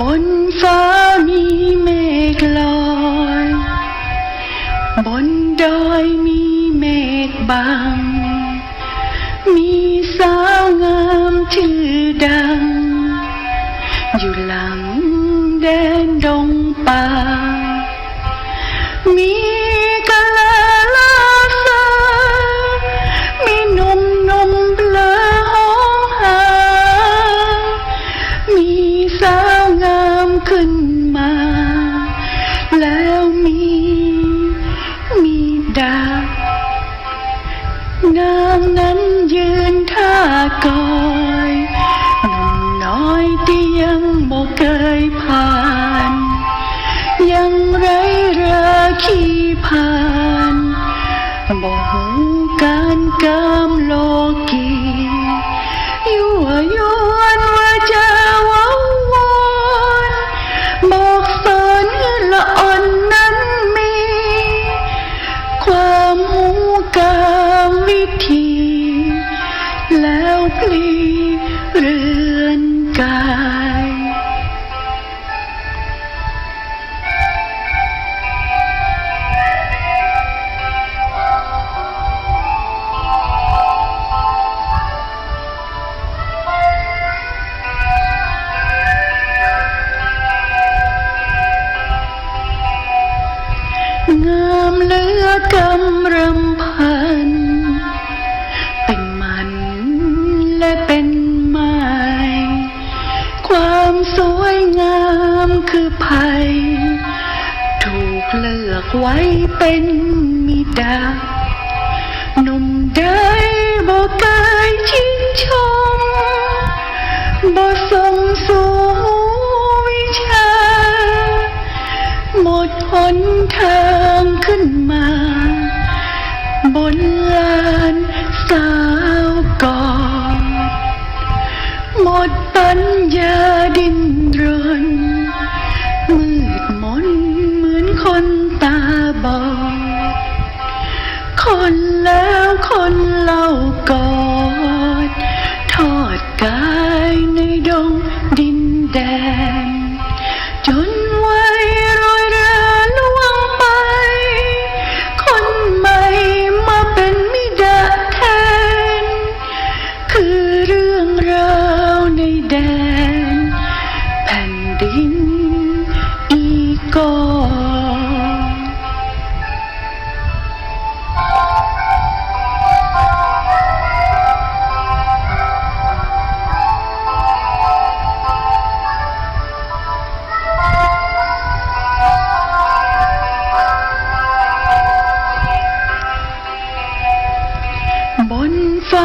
บนฟ้ามีเมฆลอย บนดอยมีเมฆบาง มีสาวงามชื่อดัง อยู่หลังแดนดงป่า ขึ้นมา แล้วมีมีดาบนางนั้นยืนท่ากอยหนุ่มน้อยที่ยังบ่เคยผ่าน ยังไรเรือขี่ผ่านบ่หูการกามโลก เไว้เป็นมิดาหนุ่มได้บอกกายชิงชมบ่ส่งสู่วิชา หมดหนทางขึ้นมา บนลานสาวก่อน หมดปัญญาดินรนมืดมนเหมือนคน ตาบอดคนแล้วคนเล่ากอดทอดกายในดงดินแดนจน บนฟ้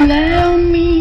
allow me